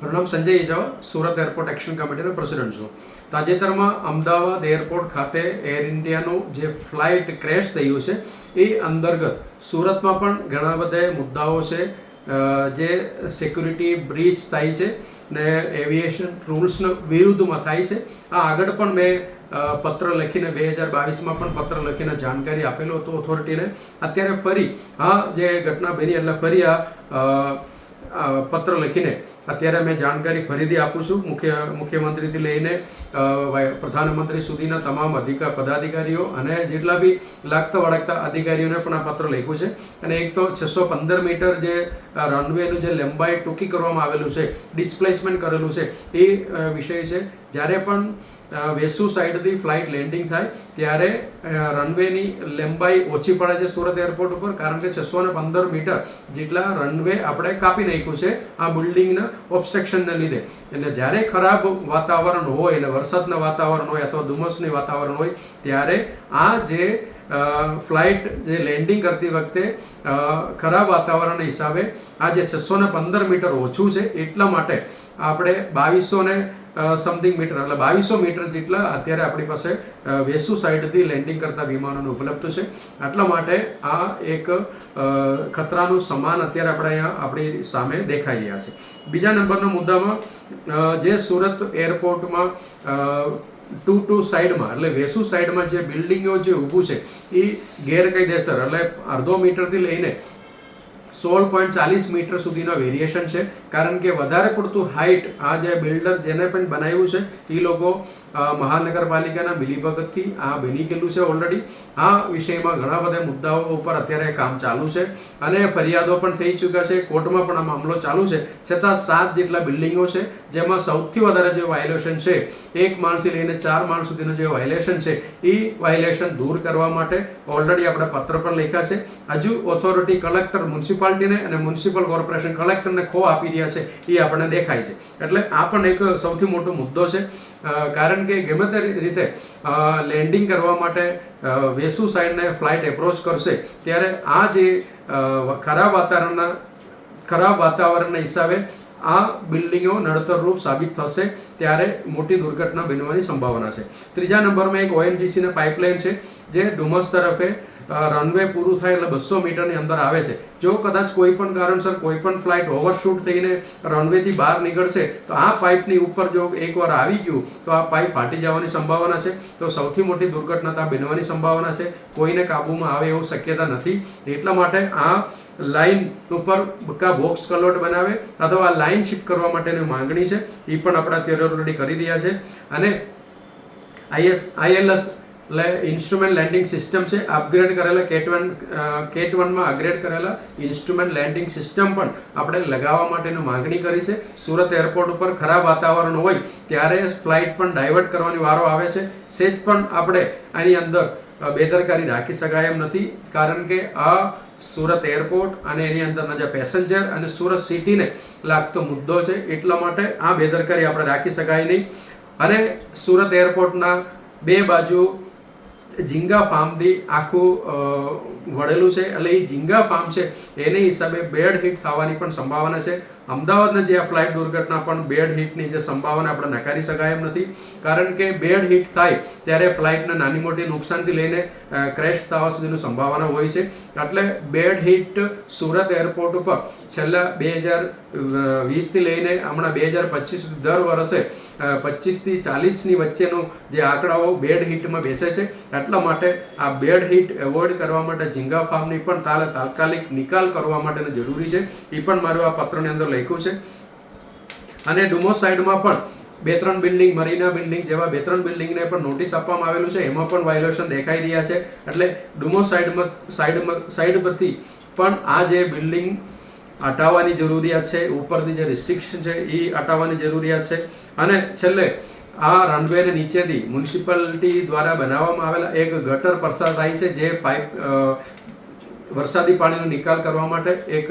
મારું નામ Sanjay Ijava Surat airport action કમિટીનો પ્રેસિડેન્ટ છું. તાજેતરમાં અમદાવાદ એરપોર્ટ ખાતે એર ઇન્ડિયાનું જે ફ્લાઇટ ક્રેશ થયું છે, એ અંતર્ગત સુરતમાં પણ ઘણા બધા મુદ્દાઓ છે જે સિક્યુરિટી બ્રીચ થાય છે ને એવિએશન રૂલ્સના વિરુદ્ધમાં થાય છે. આ આગળ પણ મેં પત્ર લખીને બે હજાર બાવીસમાં પણ પત્ર લખીને જાણકારી આપેલો હતો ઓથોરિટીને અત્યારે ફરી, હા, જે ઘટના બની એટલે ફરી આ પત્ર લખીને અત્યારે મેં જાણકારી ફરીથી આપું છું. મુખ્ય, મુખ્યમંત્રીથી લઈને પ્રધાનમંત્રી સુધીના તમામ અધિકાર, પદાધિકારીઓ અને જેટલા બી લાગતા વળગતા અધિકારીઓને પણ આ પત્ર લખ્યું છે. અને એક તો છસો પંદર મીટર જે રનવેનું જે લંબાઈ ટૂંકી કરવામાં આવેલું છે ડિસ્પ્લેસમેન્ટ કરેલું છે, એ વિષય છે. જ્યારે પણ વેસુ સાઈડથી ફ્લાઇટ લેન્ડિંગ થાય, ત્યારે રનવેની લંબાઈ ઓછી પડે છે સુરત એરપોર્ટ ઉપર, કારણ કે છસો ને પંદર મીટર જેટલા રનવે આપણે કાપી નાખ્યું છે આ બિલ્ડિંગના ઓબ્સ્ટ્રક્શનને લીધે. એટલે જ્યારે ખરાબ વાતાવરણ હોય, એટલે વરસાદના વાતાવરણ હોય અથવા ધુમ્મસની વાતાવરણ હોય, ત્યારે આ જે ફ્લાઇટ જે લેન્ડિંગ કરતી વખતે ખરાબ વાતાવરણના હિસાબે આ જે છસો ને પંદર મીટર ઓછું છે, એટલા માટે આપણે બાવીસો ને સમથિંગ મીટર એટલે બાવીસો મીટર જેટલા અત્યારે આપણી પાસે વેસુ સાઈડથી લેન્ડિંગ કરતા વિમાનોનું ઉપલબ્ધ છે. એટલા માટે આ એક ખતરાનું સમાન અત્યારે આપણે અહીંયા આપણી સામે દેખાઈ રહ્યા છે. બીજા નંબરના મુદ્દામાં જે સુરત એરપોર્ટમાં ટુ ટુ સાઈડમાં, એટલે વેસુ સાઈડમાં જે બિલ્ડિંગો જે ઊભું છે એ ગેરકાયદેસર, એટલે અડધો મીટરથી લઈને સોળ પોઈન્ટ ચાલીસ મીટર સુધીનો વેરિએશન છે. કારણ કે વધારે પડતું હાઇટ આ જે બિલ્ડર જેને પણ બનાવ્યું છે, એ લોકો મહાનગરપાલિકાના મિલીભગતથી આ બની ગયેલું છે ઓલરેડી આ વિષયમાં ઘણા બધા મુદ્દાઓ ઉપર અત્યારે કામ ચાલુ છે અને ફરિયાદો પણ થઈ ચૂક્યા છે. કોર્ટમાં પણ આ મામલો ચાલુ છે. છતાં સાત જેટલા બિલ્ડિંગો છે, જેમાં સૌથી વધારે જે વાયોલેશન છે, એક માળથી લઈને ચાર માળ સુધીનું જે વાયોલેશન છે, એ વાયોલેશન દૂર કરવા માટે ઓલરેડી આપણે પત્ર પણ લખ્યા છે. હજુ ઓથોરિટી કલેક્ટર મ્યુનિસિપાલિટીને અને મ્યુનિસિપલ કોર્પોરેશન કલેક્ટરને ખો આપી રહ્યા છે, એ આપણને દેખાય છે. એટલે આ પણ એક સૌથી મોટો મુદ્દો છે. કારણ કે ગમે તે રીતે લેન્ડિંગ કરવા માટે વેસુ સાઈડને ફ્લાઇટ એપ્રોચ કરશે, ત્યારે આ જે ખરાબ વાતાવરણના ખરાબ વાતાવરણના હિસાબે આ બિલ્ડિંગો નડતરરૂપ સાબિત થશે, ત્યારે મોટી દુર્ઘટના બનવાની સંભાવના છે. ત્રીજા નંબરમાં એક ઓએનજીસીના પાઇપલાઇન છે, જે ડુમસ તરફે રનવે પૂરું થાય એટલે બસો મીટરની અંદર આવે છે. જો કદાચ કોઈ પણ કારણસર કોઈ પણ ફ્લાઇટ ઓવરશૂટ થઈને રનવેથી બહાર નીકળશે, તો આ પાઇપની ઉપર જો એકવાર આવી ગયું, તો આ પાઇપ ફાટી જવાની સંભાવના છે. તો સૌથી મોટી દુર્ઘટના બનવાની સંભાવના છે. કોઈને કાબૂમાં આવે એવું શક્યતા નથી. એટલા માટે આ લાઇન ઉપર કા બોક્સ કલોટ બનાવે અથવા આ લાઇન શિફ્ટ કરવા માટેની માંગણી છે. એ પણ આપણે અત્યારે ઓલરેડી કરી રહ્યા છે. અને IS ILS instrument landing system છે અપગ્રેડ કરેલા કેટ વન કેટ વનમાં અપગ્રેડ કરેલા ઇન્સ્ટ્રુમેન્ટ લેન્ડિંગ સિસ્ટમ પણ આપણે લગાવવા માટેની માંગણી કરી છે. સુરત એરપોર્ટ ઉપર ખરાબ વાતાવરણ હોય ત્યારે ફ્લાઇટ પણ ડાયવર્ટ કરવાની વારો આવે છે. સેજ પણ આપણે આની અંદર બેદરકારી રાખી શકાય એમ નથી, કારણ કે આ સુરત એરપોર્ટ અને એની અંદરના જે પેસેન્જર અને સુરત સિટીને લાગતો મુદ્દો છે, એટલા માટે આ બેદરકારી આપણે રાખી શકાય નહીં. અને સુરત એરપોર્ટના બે બાજુ ઝીંગા ફાર્મથી આખું વળેલું છે. એટલે એ ઝીંગા ફાર્મ છે, એને હિસાબે બેડ હિટ થવાની પણ સંભાવના છે. અમદાવાદના જે આ ફ્લાઇટ દુર્ઘટના પણ બેડ હિટની જે સંભાવના આપણે નકારી શકાય એમ નથી. કારણ કે બેડ હિટ થાય ત્યારે ફ્લાઇટને નાની મોટી નુકસાનથી લઈને ક્રેશ થવા સુધીની સંભાવના હોય છે. એટલે બેડ હિટ સુરત એરપોર્ટ ઉપર છેલ્લા બે હજાર વીસથી લઈને હમણાં બે હજાર પચીસ સુધી દર વર્ષે પચીસથી ચાલીસની વચ્ચેનો જે આંકડાઓ બેડ હિટમાં બેસે છે. એટલા માટે આ બેડ હિટ એવોઇડ કરવા માટે ઝીંગા ફાર્મની પણ તાલે તાત્કાલિક નિકાલ કરવા માટેનું જરૂરી છે. એ પણ મારું આ પત્રની અંદર લખ્યું છે. અને ડુમોસ સાઈડમાં પણ બે ત્રણ બિલ્ડિંગ, મરીના બિલ્ડિંગ જેવા બે ત્રણ બિલ્ડિંગને પણ નોટિસ આપવામાં આવેલું છે. એમાં પણ વાયોલેશન દેખાઈ રહ્યા છે. એટલે ડુમો સાઈડમાં સાઈડમાં, સાઈડ પરથી પણ આ જે બિલ્ડિંગ હટાવવાની જરૂરિયાત છે, ઉપરથી જે રિસ્ટ્રિક્શન છે એ હટાવવાની જરૂરિયાત છે. અને છેલ્લે આ રનવેને નીચેથી મ્યુનિસિપાલિટી દ્વારા બનાવવામાં આવેલા એક ગટર પસાર થાય છે, જે પાઇપ વરસાદી પાણીનો નિકાલ કરવા માટે એક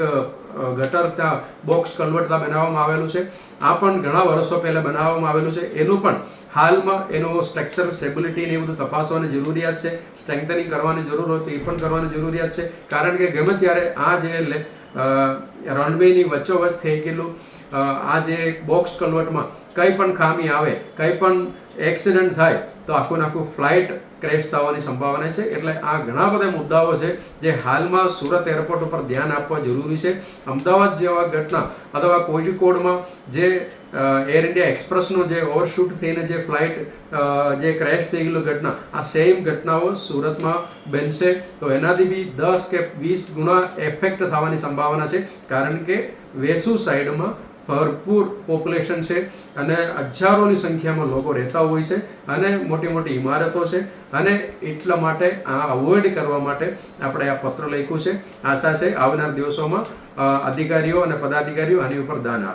ગટર ત્યાં બોક્સ કન્વર્ટ ત્યાં બનાવવામાં આવેલું છે. આ પણ ઘણા વર્ષો પહેલાં બનાવવામાં આવેલું છે. એનું પણ હાલમાં એનું સ્ટ્રક્ચર, સ્ટેબિલિટી ને એ બધું તપાસવાની જરૂરિયાત છે. સ્ટ્રેન્થનિંગ કરવાની જરૂર હોય તો એ પણ કરવાની જરૂરિયાત છે. કારણ કે ગમે ત્યારે આ જે રનવેની વચ્ચોવચ્ચ થઈ ગયેલું આ જે બોક્સ કન્વર્ટમાં કંઈ પણ ખામી આવે, કંઈ પણ એક્સિડન્ટ થાય તો આખું આખું ફ્લાઇટ ક્રેશ થવાની સંભાવના છે. એટલે આ ઘણા બધા મુદ્દાઓ છે જે હાલમાં સુરત એરપોર્ટ ઉપર ધ્યાન આપવા જરૂરી છે. અમદાવાદ જેવા ઘટના અથવા કોઝિકોડમાં જે એર ઇન્ડિયા એક્સપ્રેસનો જે ઓવરશૂટ થઈને જે ફ્લાઇટ જે ક્રેશ થઈ ગયેલું ઘટના, આ સેમ ઘટનાઓ સુરતમાં બનશે. તો એનાથી બી દસ કે વીસ ગુણા એફેક્ટ થવાની સંભાવના છે. કારણ કે વેસુ સાઈડમાં ભરપૂર પોપ્યુલેશન છે અને હજારોની સંખ્યામાં લોકો રહેતા હોય છે. અને મોટી મોટી ઇમારતો છે અને એટલા માટે આ અવોઇડ કરવા માટે આપણે આ પત્ર લખ્યું છે. આશા છે આવનાર દિવસોમાં અધિકારીઓ અને પદાધિકારીઓ આની ઉપર દાન આપે.